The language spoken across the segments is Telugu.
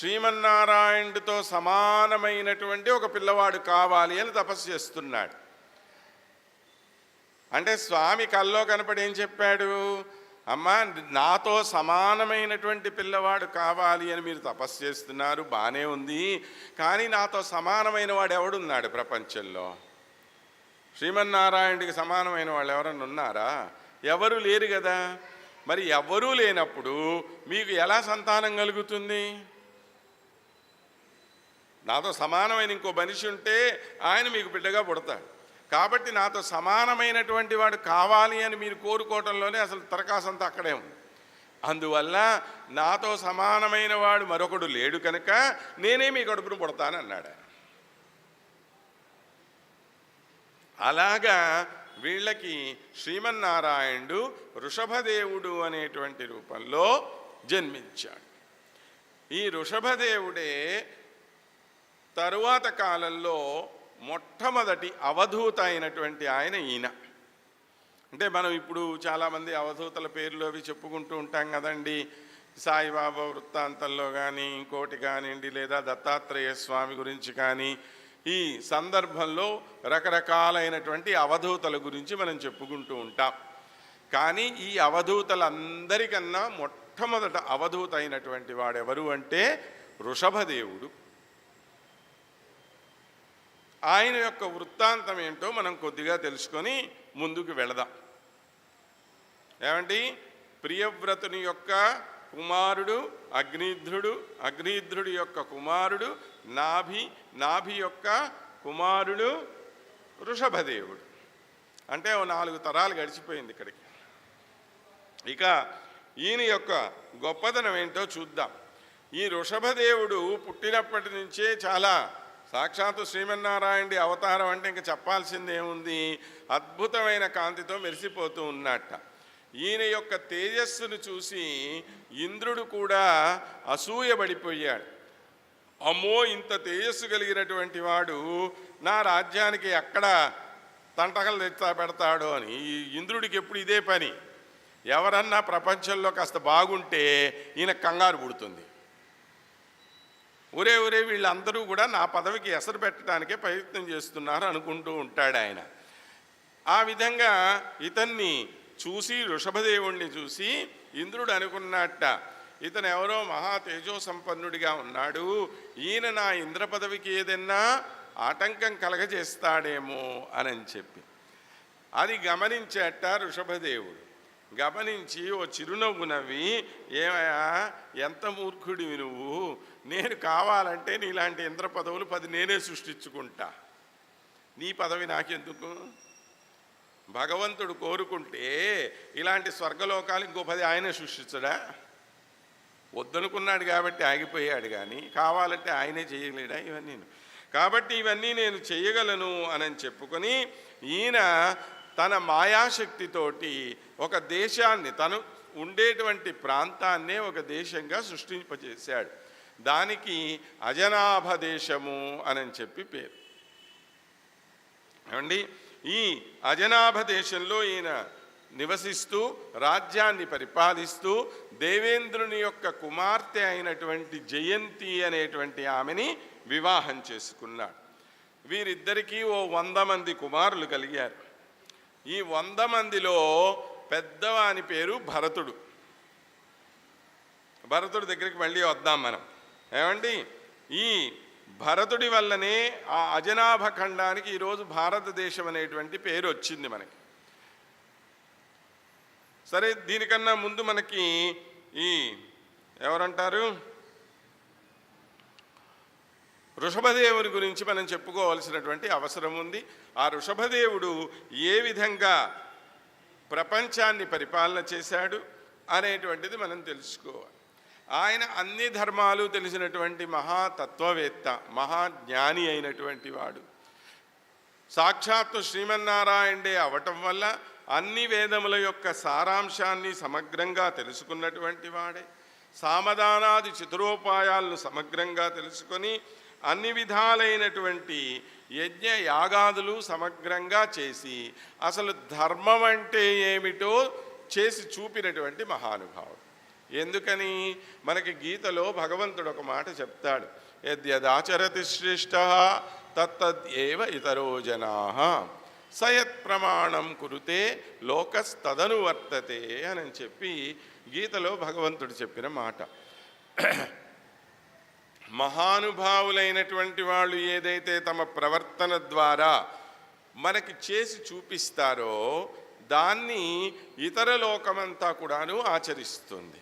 శ్రీమన్నారాయణుడితో సమానమైనటువంటి ఒక పిల్లవాడు కావాలి అని తపస్సు చేస్తున్నాడు. అంటే స్వామి కల్లో కనపడి ఏం చెప్పాడు? అమ్మా నాతో సమానమైనటువంటి పిల్లవాడు కావాలి అని మీరు తపస్సు చేస్తున్నారు బాగానే ఉంది. కానీ నాతో సమానమైన వాడు ఎవడున్నాడు ప్రపంచంలో? శ్రీమన్నారాయణుడికి సమానమైన వాళ్ళు ఎవరన్నా ఉన్నారా? ఎవరు లేరు కదా. మరి ఎవరూ లేనప్పుడు మీకు ఎలా సంతానం కలుగుతుంది? నాతో సమానమైన ఇంకో మనిషి ఉంటే ఆయన మీకు బిడ్డగా పుడతాడు. కాబట్టి నాతో సమానమైనటువంటి వాడు కావాలి అని మీరు కోరుకోవటంలోనే అసలు తరకాసంతా అక్కడే ఉంది. అందువల్ల నాతో సమానమైన వాడు మరొకడు లేడు కనుక నేనే మీ కడుపును పుడతాను అన్నాడు అలాగా వీళ్ళకి శ్రీమన్నారాయణుడు వృషభదేవుడు అనేటువంటి రూపంలో జన్మించాడు. ఈ వృషభదేవుడే తరువాత కాలంలో మొట్టమొదటి అవధూత అయినటువంటి ఆయన ఈయన. అంటే మనం ఇప్పుడు చాలామంది అవధూతల పేర్లు అవి చెప్పుకుంటూ ఉంటాం కదండి. సాయిబాబా వృత్తాంతంలో కానీ ఇంకోటి కానివ్వండి లేదా దత్తాత్రేయ స్వామి గురించి కానీ ఈ సందర్భంలో రకరకాలైనటువంటి అవధూతల గురించి మనం చెప్పుకుంటూ ఉంటాం. కానీ ఈ అవధూతలందరికన్నా మొట్టమొదట అవధూత అయినటువంటి వాడెవరు అంటే వృషభదేవుడు ఆయన యొక్క వృత్తాంతం ఏంటో మనం కొద్దిగా తెలుసుకొని ముందుకు వెళదాం. ఏమండి? ప్రియవ్రతుని యొక్క కుమారుడు అగ్నిధ్రుడు అగ్నిధ్రుడి యొక్క కుమారుడు నాభి నాభి యొక్క కుమారుడు వృషభదేవుడు. అంటే ఓ నాలుగు తరాలు గడిచిపోయింది ఇక్కడికి. ఇక ఈయన యొక్క గొప్పదనం ఏంటో చూద్దాం. ఈ వృషభదేవుడు పుట్టినప్పటి నుంచే చాలా సాక్షాత్తు శ్రీమన్నారాయణుడి అవతారం అంటే ఇంకా చెప్పాల్సింది ఏముంది? అద్భుతమైన కాంతితో మెరిసిపోతూ ఉన్నట్ట. ఈయన యొక్క తేజస్సును చూసి ఇంద్రుడు కూడా అసూయబడిపోయాడు అమ్మో ఇంత తేజస్సు కలిగినటువంటి వాడు నా రాజ్యానికి ఎక్కడ తంటకలు తెచ్చా పెడతాడో అని ఈ ఇంద్రుడికి ఎప్పుడు ఇదే పని. ఎవరన్నా ప్రపంచంలో కాస్త బాగుంటే ఈయన కంగారు పుడుతుంది. ఒరే ఒరే వీళ్ళందరూ కూడా నా పదవికి ఎసరు పెట్టడానికే ప్రయత్నం చేస్తున్నారు అనుకుంటూ ఉంటాడు ఆయన. ఆ విధంగా ఇతన్ని చూసి వృషభదేవుణ్ణి చూసి ఇంద్రుడు అనుకున్నట్ట ఇతను ఎవరో మహా తేజో సంపన్నుడిగా ఉన్నాడు. ఈయన నా ఇంద్ర పదవికి ఏదైనా ఆటంకం కలగజేస్తాడేమో అని చెప్పి. అది గమనించేట ఋషభదేవుడు. గమనించి ఓ చిరునవ్వు నవ్వి ఏమయ్యా ఎంత మూర్ఖుడివి నువ్వు? నేను కావాలంటే నీలాంటి ఇంద్ర పదవులు పది నేనే సృష్టించుకుంటా. నీ పదవి నాకెందుకు? భగవంతుడు కోరుకుంటే ఇలాంటి స్వర్గలోకాలు ఇంకో పది ఆయనే సృష్టించడా? వద్దనుకున్నాడు కాబట్టి ఆగిపోయాడు కానీ కావాలంటే ఆయనే చేయలేడా ఇవన్నీ కాబట్టి ఇవన్నీ నేను చేయగలను అని చెప్పుకొని ఈయన తన మాయాశక్తితోటి ఒక దేశాన్ని తను ఉండేటువంటి ప్రాంతాన్నే ఒక దేశంగా సృష్టింపజేశాడు. దానికి అజనాభ దేశము అని చెప్పి పేరు. ఏమండి? ఈ అజనాభ దేశంలో ఈయన నివసిస్తూ రాజ్యాన్ని పరిపాలిస్తూ దేవేంద్రుని యొక్క కుమార్తె అయినటువంటి జయంతి అనేటువంటి ఆమెని వివాహం చేసుకున్నాడు. వీరిద్దరికీ ఓ వంద మంది కుమారులు కలిగారు. ఈ వంద మందిలో పెద్దవాని పేరు భరతుడు. భరతుడి దగ్గరికి మళ్ళీ వద్దాం మనం. ఏమండి? ఈ భరతుడి వల్లనే ఆ అజనాభ ఖండానికి ఈరోజు భారతదేశం అనేటువంటి పేరు వచ్చింది మనకి. సరే దీనికన్నా ముందు మనకి ఈ ఎవరంటారు? వృషభదేవుని గురించి మనం చెప్పుకోవాల్సినటువంటి అవసరం ఉంది. ఆ వృషభదేవుడు ఏ విధంగా ప్రపంచాన్ని పరిపాలన చేశాడు అనేటువంటిది మనం తెలుసుకోవాలి. ఆయన అన్ని ధర్మాలు తెలిసినటువంటి మహాతత్వవేత్త మహాజ్ఞాని అయినటువంటి వాడు. సాక్షాత్తు శ్రీమన్నారాయణే అవటం వల్ల అన్ని వేదముల యొక్క సారాంశాన్ని సమగ్రంగా తెలుసుకున్నటువంటి వాడే. సామధానాది చతురోపాయాలను సమగ్రంగా తెలుసుకొని అన్ని విధాలైనటువంటి యజ్ఞ యాగాదులు సమగ్రంగా చేసి అసలు ధర్మం అంటే ఏమిటో చేసి చూపినటువంటి మహానుభావుడు. ఎందుకని? మనకి గీతలో భగవంతుడు ఒక మాట చెప్తాడు. యద్యదాచరతి శ్రేష్ట తత్తద్యేవ ఇతరో జనా. సయత్ ప్రమాణం కురుతే లోకస్తదనువర్తతే అని చెప్పి గీతలో భగవంతుడు చెప్పిన మాట. మహానుభావులైనటువంటి వాళ్ళు ఏదైతే తమ ప్రవర్తన ద్వారా మనకి చేసి చూపిస్తారో దాన్ని ఇతర లోకమంతా కూడాను ఆచరిస్తుంది.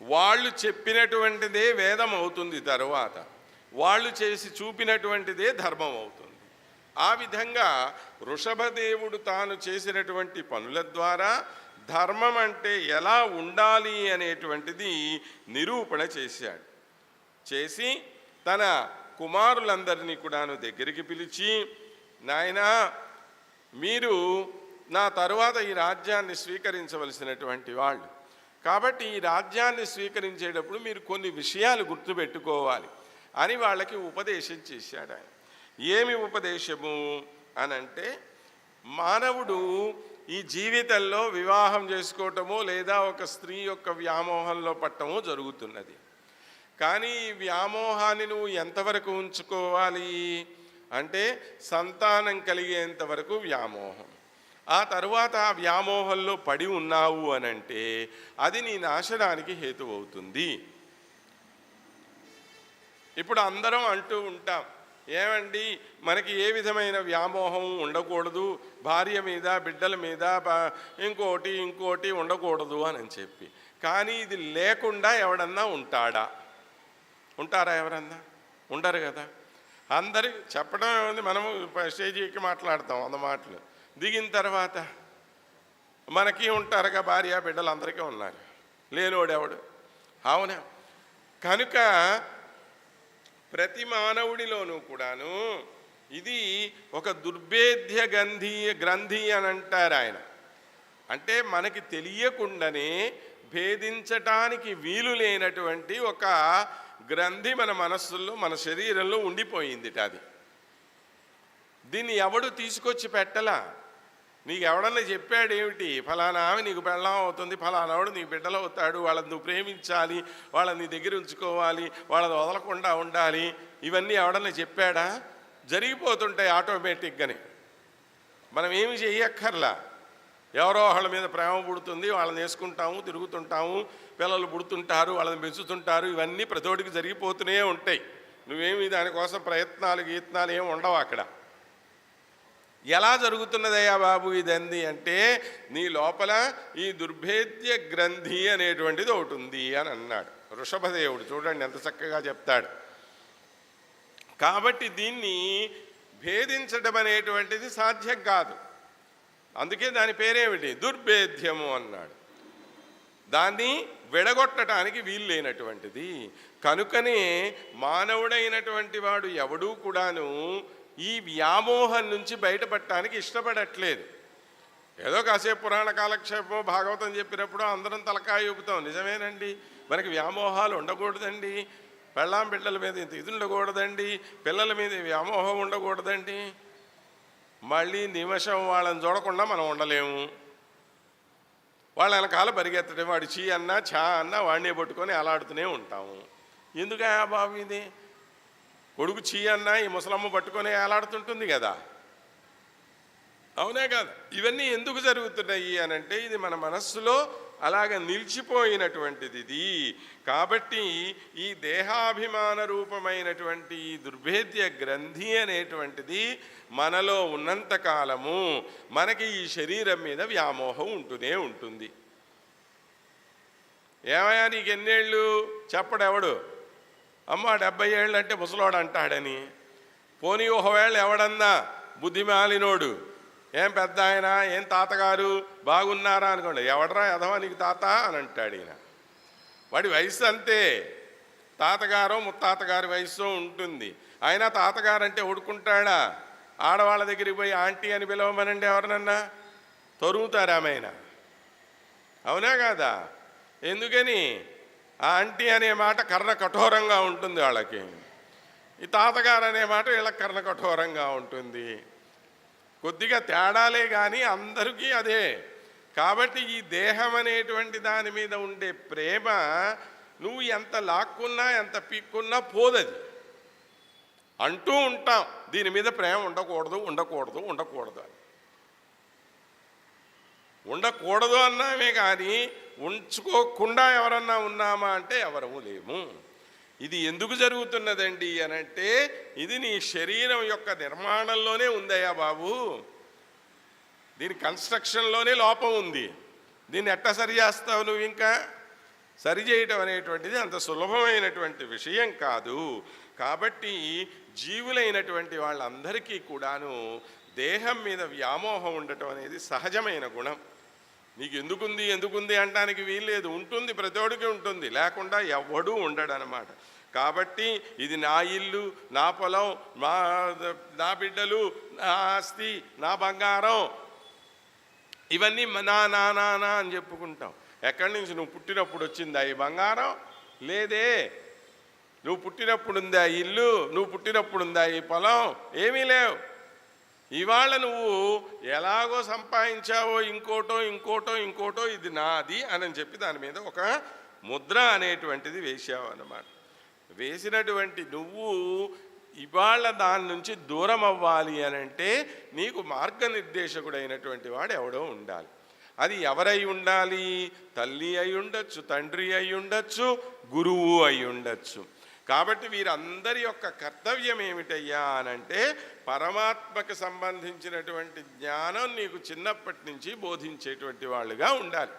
వాళ్ళు చెప్పినటువంటిదే వేదం అవుతుంది తరువాత. వాళ్ళు చేసి చూపినటువంటిదే ధర్మం అవుతుంది ఆ విధంగా వృషభదేవుడు తాను చేసినటువంటి పనుల ద్వారా ధర్మం అంటే ఎలా ఉండాలి అనేటువంటిది నిరూపణ చేశాడు. చేసి తన కుమారులందరినీ కూడాను దగ్గరికి పిలిచి నాయనా మీరు నా తరువాత ఈ రాజ్యాన్ని స్వీకరించవలసినటువంటి వాళ్ళు. కాబట్టి ఈ రాజ్యాన్ని స్వీకరించేటప్పుడు మీరు కొన్ని విషయాలు గుర్తుపెట్టుకోవాలి అని వాళ్ళకి ఉపదేశం చేశాడు ఆయన. ఏమి ఉపదేశము? అనంటే మానవుడు ఈ జీవితంలో వివాహం చేసుకోవటము లేదా ఒక స్త్రీ యొక్క వ్యామోహంలో పట్టము జరుగుతున్నది. కానీ ఈ వ్యామోహాన్ని నువ్వు ఎంతవరకు ఉంచుకోవాలి? అంటే సంతానం కలిగేంత వరకు వ్యామోహం. ఆ తరువాత ఆ వ్యామోహంలో పడి ఉన్నావు అనంటే అది నీ నాశనానికి హేతు అవుతుంది ఇప్పుడు అందరం అంటూ ఉంటాం ఏమండి? మనకి ఏ విధమైన వ్యామోహం ఉండకూడదు. భార్య మీద బిడ్డల మీద ఇంకోటి ఇంకోటి ఉండకూడదు అని చెప్పి. కానీ ఇది లేకుండా ఎవడన్నా ఉంటాడా? ఉంటారా ఎవరన్నా? ఉండరు కదా. అందరి చెప్పడం ఏముంది? మనము స్టేజ్ ఎక్కి మాట్లాడతాం అంద మాటలు. దిగిన తర్వాత మనకి ఉంటారుగా భార్య బిడ్డలు అందరికీ ఉన్నారు. లేనోడెవడు? అవునా? కనుక ప్రతి మానవుడిలోనూ కూడాను ఇది ఒక దుర్భేద్య గంధి గ్రంథి అని అంటారు ఆయన. అంటే మనకి తెలియకుండానే భేదించటానికి వీలు లేనటువంటి ఒక గ్రంథి మన మనస్సుల్లో మన శరీరంలో ఉండిపోయింది అది. దీన్ని ఎవడు తీసుకొచ్చి పెట్టలా? నీకు ఎవడన్నా చెప్పాడు ఏమిటి ఫలానా ఆమె నీకు పెళ్ళం అవుతుంది ఫలానావాడు నీకు బిడ్డలు అవుతాడు వాళ్ళని నువ్వు ప్రేమించాలి వాళ్ళని నీ దగ్గర ఉంచుకోవాలి వాళ్ళని వదలకుండా ఉండాలి. ఇవన్నీ ఎవడన్నా చెప్పాడా? జరిగిపోతుంటాయి ఆటోమేటిక్గానే. మనం ఏమి చేయక్కర్లా ఎవరో వాళ్ళ మీద ప్రేమ పుడుతుంది వాళ్ళని వేసుకుంటాము తిరుగుతుంటాము పిల్లలు పుడుతుంటారు వాళ్ళని పెంచుతుంటారు ఇవన్నీ ప్రతోడికి జరిగిపోతూనే ఉంటాయి. నువ్వేమి దానికోసం ప్రయత్నాలు గీతనాలు ఏమి ఉండవు అక్కడ. ఎలా జరుగుతున్నదయ్యా బాబు ఇదంది అంటే నీ లోపల ఈ దుర్భేద్య గ్రంథి అనేటువంటిది ఒకటి ఉంది అని అన్నాడు. వృషభదేవుడు చూడండి ఎంత చక్కగా చెప్తాడు. కాబట్టి దీన్ని భేదించడం అనేటువంటిది సాధ్యం కాదు. అందుకే దాని పేరేమిటి? దుర్భేద్యము అన్నాడు. దాన్ని విడగొట్టడానికి వీలు లేనటువంటిది. కనుకనే మానవుడైనటువంటి వాడు ఎవడూ కూడాను ఈ వ్యామోహం నుంచి బయటపడటానికి ఇష్టపడట్లేదు. ఏదో కాసేపు పురాణ కాలక్షేపం భాగవతం చెప్పినప్పుడు అందరం తలకాయ ఊపుతాం. నిజమేనండి? మనకి వ్యామోహాలు ఉండకూడదండి. పెళ్ళాం బిడ్డల మీద ఇంత ఇది ఉండకూడదండి. పిల్లల మీద వ్యామోహం ఉండకూడదండి. మళ్ళీ నిమిషం వాళ్ళని చూడకుండా మనం ఉండలేము. వాళ్ళ వెనకాల పరిగెత్తడం వాడు చీ అన్నా ఛా అన్నా వాడినే పట్టుకొని అలాడుతూనే ఉంటాము. ఎందుకు బాబు ఇది? కొడుకు చీ అన్నా ఈ ముసలమ్మ పట్టుకొని ఏలాడుతుంటుంది కదా. అవునే కాదు? ఇవన్నీ ఎందుకు జరుగుతున్నాయి అని అంటే ఇది మన మనస్సులో అలాగ నిలిచిపోయినటువంటిది ఇది. కాబట్టి ఈ దేహాభిమాన రూపమైనటువంటి ఈ దుర్భేద్య గ్రంథి అనేటువంటిది మనలో ఉన్నంత కాలము మనకి ఈ శరీరం మీద వ్యామోహం ఉంటూనే ఉంటుంది. ఏమయ్యా నీకు ఎన్నేళ్ళు చెప్పడెవడు? అమ్మ డెబ్బై ఏళ్ళు అంటే ముసలోడు అంటాడని. పోనీ ఒకవేళ ఎవడన్నా బుద్ధిమాలినోడు ఏం పెద్ద ఆయన ఏం తాతగారు బాగున్నారా? అనుకోండి ఎవడరా ఎదవా నీకు తాత? అని అంటాడు ఈయన. వాడి వయసు అంతే. తాతగారో ముత్తాతగారి వయసు ఉంటుంది. అయినా తాతగారు అంటే ఉడుకుంటాడా ఆడవాళ్ళ దగ్గరికి పోయి ఆంటీ అని పిలవమనండి ఎవరినన్నా? తొరుగుతారు ఆమె అవునా కాదా? ఎందుకని? ఆ ఆంటీ అనే మాట కర్ణ కఠోరంగా ఉంటుంది వాళ్ళకి. ఈ తాతగారు అనే మాట వీళ్ళకి కర్ణ కఠోరంగా ఉంటుంది. కొద్దిగా తేడాలే కానీ అందరికీ అదే. కాబట్టి ఈ దేహం అనేటువంటి దాని మీద ఉండే ప్రేమ నువ్వు ఎంత లాక్కున్నా ఎంత పీక్కున్నా పోదది. అంటూ ఉంటాం. దీని మీద ప్రేమ ఉండకూడదు ఉండకూడదు ఉండకూడదు అని. ఉండకూడదు అన్నామే కానీ ఉంచుకోకుండా ఎవరన్నా ఉన్నామా అంటే ఎవరము లేము. ఇది ఎందుకు జరుగుతున్నదండి అని అంటే ఇది నీ శరీరం యొక్క నిర్మాణంలోనే ఉందయ్యా బాబు. దీని కన్స్ట్రక్షన్లోనే లోపం ఉంది. దీన్ని ఎట్టా సరి చేస్తావు నువ్వు ఇంకా? సరి చేయటం అనేటువంటిది అంత సులభమైనటువంటి విషయం కాదు. కాబట్టి జీవులైనటువంటి వాళ్ళందరికీ కూడాను దేహం మీద వ్యామోహం ఉండటం అనేది సహజమైన గుణం. నీకు ఎందుకుంది ఎందుకుంది అనడానికి వీల్లేదు. ఉంటుంది ప్రతోడికి ఉంటుంది. లేకుండా ఎవడూ ఉండడనమాట. కాబట్టి ఇది నా ఇల్లు నా పొలం మా నా బిడ్డలు నా ఆస్తి నా బంగారం. ఇవన్నీ నా నా నా నా అని చెప్పుకుంటాం. ఎక్కడి నుంచి నువ్వు పుట్టినప్పుడు వచ్చిందా ఈ బంగారం? లేదే. నువ్వు పుట్టినప్పుడు ఉందా ఈ ఇల్లు? నువ్వు పుట్టినప్పుడు ఉందా ఈ పొలం? ఏమీ లేవు. ఇవాళ నువ్వు ఎలాగో సంపాదించావో ఇంకోటో ఇంకోటో ఇంకోటో ఇది నాది అని చెప్పి దాని మీద ఒక ముద్ర అనేటువంటిది వేసావు అన్నమాట. వేసినటువంటి నువ్వు ఇవాళ దాని నుంచి దూరం అవ్వాలి అని అంటే నీకు మార్గనిర్దేశకుడైనటువంటి వాడు ఎవడో ఉండాలి. అది ఎవరై ఉండాలి? తల్లి అయి ఉండొచ్చు తండ్రి అయి ఉండొచ్చు గురువు అయి ఉండొచ్చు. కాబట్టి వీరందరి యొక్క కర్తవ్యం ఏమిటయ్యా అనంటే పరమాత్మకు సంబంధించినటువంటి జ్ఞానం నీకు చిన్నప్పటి నుంచి బోధించేటువంటి వాళ్ళుగా ఉండాలి.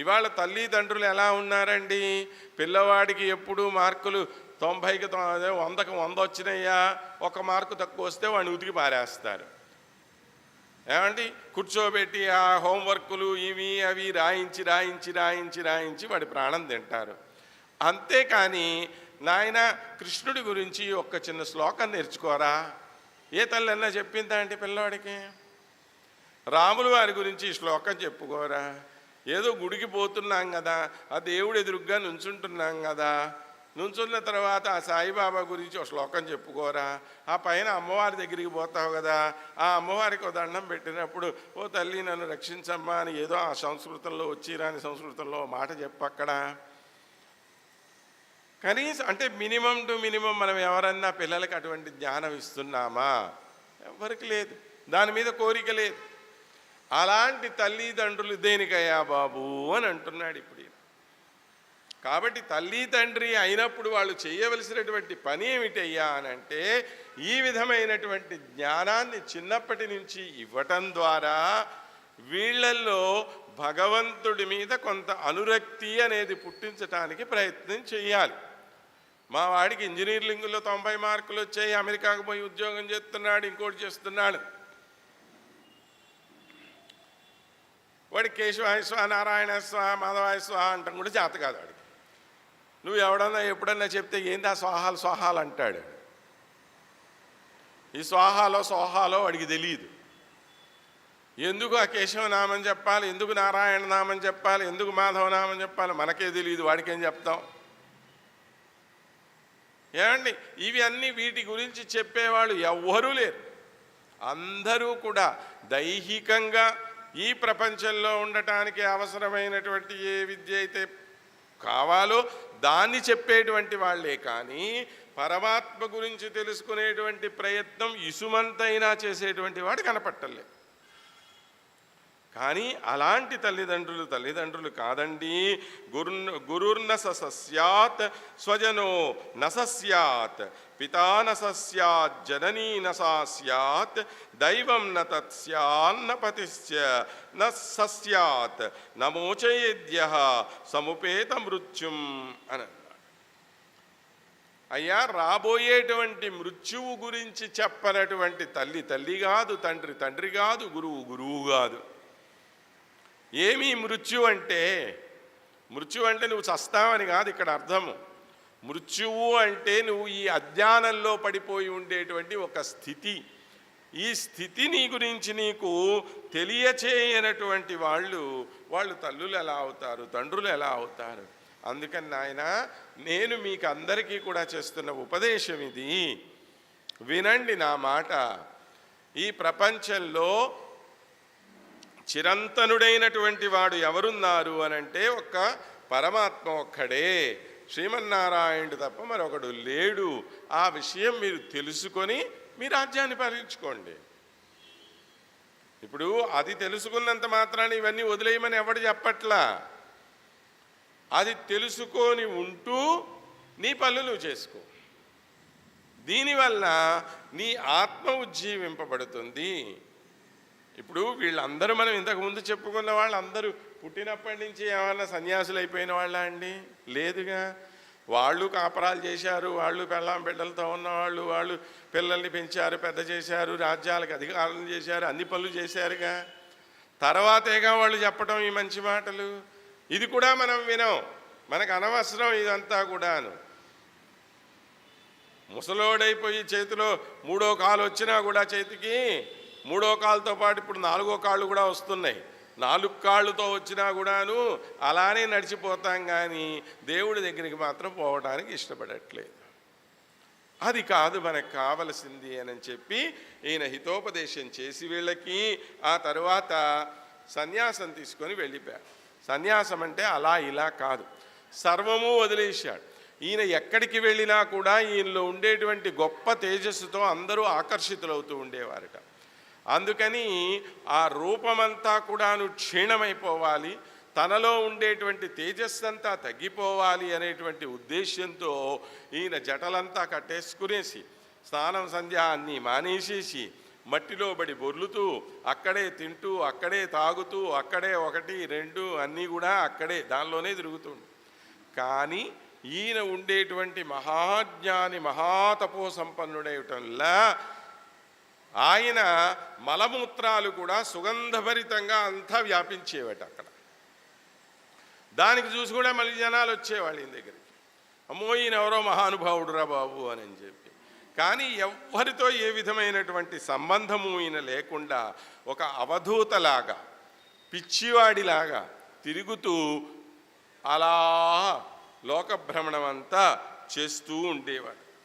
ఇవాళ తల్లిదండ్రులు ఎలా ఉన్నారండి? పిల్లవాడికి ఎప్పుడు మార్కులు తొంభైకి తొ- అదే వందకు వంద వచ్చినాయా? ఒక మార్కు తక్కువ వస్తే వాడిని ఉతికి పారేస్తారు. ఏమండి? కూర్చోబెట్టి ఆ హోంవర్కులు ఇవి అవి రాయించి రాయించి రాయించి రాయించి వాడి ప్రాణం తింటారు. అంతేకాని నాయన కృష్ణుడి గురించి ఒక్క చిన్న శ్లోకం నేర్చుకోరా? ఏ తల్లన్నా చెప్పిందా అంటే పిల్లవాడికి? రాములు వారి గురించి శ్లోకం చెప్పుకోరా? ఏదో గుడికి పోతున్నాం కదా ఆ దేవుడు ఎదురుగ్గా నుంచుంటున్నాం కదా నుంచున్న తర్వాత ఆ సాయిబాబా గురించి ఒక శ్లోకం చెప్పుకోరా? ఆ పైన అమ్మవారి దగ్గరికి పోతావు కదా ఆ అమ్మవారికి ఒక దండం పెట్టినప్పుడు ఓ తల్లి నన్ను రక్షించమ్మా అని ఏదో ఆ సంస్కృతంలో వచ్చిరాని సంస్కృతంలో మాట చెప్పక్కడ? కనీసం అంటే మినిమం టు మినిమం మనం ఎవరన్నా పిల్లలకి అటువంటి జ్ఞానం ఇస్తున్నామా? ఎవరికి లేదు. దాని మీద కోరిక లేదు. అలాంటి తల్లిదండ్రులు దేనికయ్యా బాబు అని అంటున్నాడు ఇప్పుడు కాబట్టి తల్లి తండ్రి అయినప్పుడు వాళ్ళు చేయవలసినటువంటి పని ఏమిటయ్యా అని అంటే ఈ విధమైనటువంటి జ్ఞానాన్ని చిన్నప్పటి నుంచి ఇవ్వటం ద్వారా వీళ్ళల్లో భగవంతుడి మీద కొంత అనురక్తి అనేది పుట్టించటానికి ప్రయత్నం చేయాలి మా వాడికి ఇంజనీరింగ్లో తొంభై మార్కులు వచ్చాయి అమెరికాకు పోయి ఉద్యోగం చేస్తున్నాడు ఇంకోటి చేస్తున్నాడు. వాడి కేశవాయ స్వా నారాయణ స్వాహ మాధవాయ అంటాం కూడా చేత కాదు వాడికి. నువ్వు ఎవడన్నా ఎప్పుడన్నా చెప్తే ఏంది ఆ స్వాహాలు స్వాహాలు అంటాడు. ఈ స్వాహాలో స్వాహాలో వాడికి తెలియదు ఎందుకు ఆ కేశవనామం చెప్పాలి? ఎందుకు నారాయణ నామం చెప్పాలి? ఎందుకు మాధవనామం చెప్పాలి? మనకే తెలియదు వాడికేం చెప్తాం? ఏమండి? ఇవి అన్నీ వీటి గురించి చెప్పేవాళ్ళు ఎవ్వరూ లేరు. అందరూ కూడా దైహికంగా ఈ ప్రపంచంలో ఉండటానికి అవసరమైనటువంటి ఏ విద్య అయితే కావాలో దాన్ని చెప్పేటువంటి వాళ్ళే కానీ పరమాత్మ గురించి తెలుసుకునేటువంటి ప్రయత్నం ఇసుమంతైనా చేసేటువంటి వాడు కనపట్టలే కానీ అలాంటి తల్లిదండ్రులు తల్లిదండ్రులు కాదండి. గురు గురుర్న సస్యాత్ స్వజనో నసస్యాత్ పితా నసస్యాత్ జననీ నసాస్యాత్ దైవం న తత్స్యాన్న పతిశ్చ న సస్యాత్ నమోచయేద్య సముపేత మృత్యుం అని అయ్యా రాబోయేటువంటి మృత్యువు గురించి చెప్పనటువంటి తల్లి తల్లి కాదు తండ్రి తండ్రి కాదు గురువు గురువు కాదు. ఏమి మృత్యు అంటే మృత్యు అంటే నువ్వు చస్తావని కాదు ఇక్కడ అర్థము. మృత్యువు అంటే నువ్వు ఈ అజ్ఞానంలో పడిపోయి ఉండేటువంటి ఒక స్థితి. ఈ స్థితి నీ గురించి నీకు తెలియచేయనటువంటి వాళ్ళు వాళ్ళు తల్లులు ఎలా అవుతారు తండ్రులు ఎలా అవుతారు? అందుకని నాయన నేను మీకు అందరికీ కూడా చేస్తున్న ఉపదేశం ఇది. వినండి నా మాట. ఈ ప్రపంచంలో చిరంతనుడైనటువంటి వాడు ఎవరున్నారు అనంటే ఒక్క పరమాత్మ ఒక్కడే. శ్రీమన్నారాయణుడు తప్ప మరొకడు లేడు. ఆ విషయం మీరు తెలుసుకొని మీ రాజ్యాన్ని పాలించుకోండి. ఇప్పుడు అది తెలుసుకున్నంత మాత్రాన్ని ఇవన్నీ వదిలేయమని ఎవడు చెప్పట్లా? అది తెలుసుకొని ఉంటూ నీ పనులు నువ్వు చేసుకో. దీనివల్ల నీ ఆత్మ ఉజ్జీవింపబడుతుంది. ఇప్పుడు వీళ్ళందరూ మనం ఇంతకుముందు చెప్పుకున్న వాళ్ళందరూ పుట్టినప్పటి నుంచి ఏమైనా సన్యాసులు అయిపోయిన వాళ్ళ అండి? లేదుగా. వాళ్ళు కాపరాలు చేశారు వాళ్ళు పెళ్ళాం బిడ్డలతో ఉన్నవాళ్ళు వాళ్ళు పిల్లల్ని పెంచారు పెద్ద చేశారు రాజ్యాలకు అధికారం చేశారు అన్ని పనులు చేశారుగా. తర్వాతేగా వాళ్ళు చెప్పడం ఈ మంచి మాటలు? ఇది కూడా మనం వినం. మనకు అనవసరం ఇదంతా కూడాను. ముసలోడైపోయి చేతిలో మూడో కాలు వచ్చినా కూడా చేతికి మూడో కాళ్ళతో పాటు ఇప్పుడు నాలుగో కాళ్ళు కూడా వస్తున్నాయి. నాలుగు కాళ్ళతో వచ్చినా కూడాను అలానే నడిచిపోతాం కానీ దేవుడి దగ్గరికి మాత్రం పోవడానికి ఇష్టపడట్లేదు. అది కాదు మనకు కావలసింది అని చెప్పి ఈయన హితోపదేశం చేసి వీళ్ళకి ఆ తరువాత సన్యాసం తీసుకొని వెళ్ళిపోయాడు. సన్యాసం అంటే అలా ఇలా కాదు. సర్వము వదిలేశాడు. ఈయన ఎక్కడికి వెళ్ళినా కూడా ఈయనలో ఉండేటువంటి గొప్ప తేజస్సుతో అందరూ ఆకర్షితులవుతూ ఉండేవారట. అందుకని ఆ రూపమంతా కూడాను క్షీణమైపోవాలి తనలో ఉండేటువంటి తేజస్సంతా తగ్గిపోవాలి అనేటువంటి ఉద్దేశ్యంతో ఈయన జటలంతా కట్టేసుకునేసి స్నానం సంధ్య అన్ని మానేసేసి మట్టిలో బడి బొర్లుతూ అక్కడే తింటూ అక్కడే తాగుతూ అక్కడే ఒకటి రెండు అన్నీ కూడా అక్కడే దానిలోనే తిరుగుతుంది కానీ ఈయన ఉండేటువంటి మహాజ్ఞాని మహాతపో సంపన్నుడేయటంలా ఆయన మలమూత్రాలు కూడా సుగంధభరితంగా అంతా వ్యాపించేవట అక్కడ. దానికి చూసి కూడా మళ్ళీ జనాలు వచ్చేవాళ్ళు ఈయన దగ్గరికి. అమ్మో ఈయన ఎవరో మహానుభావుడురా బాబు అని చెప్పి. కానీ ఎవ్వరితో ఏ విధమైనటువంటి సంబంధము ఈయన లేకుండా ఒక అవధూతలాగా పిచ్చివాడిలాగా తిరుగుతూ అలా లోకభ్రమణం అంతా చేస్తూ ఉండేవాడు.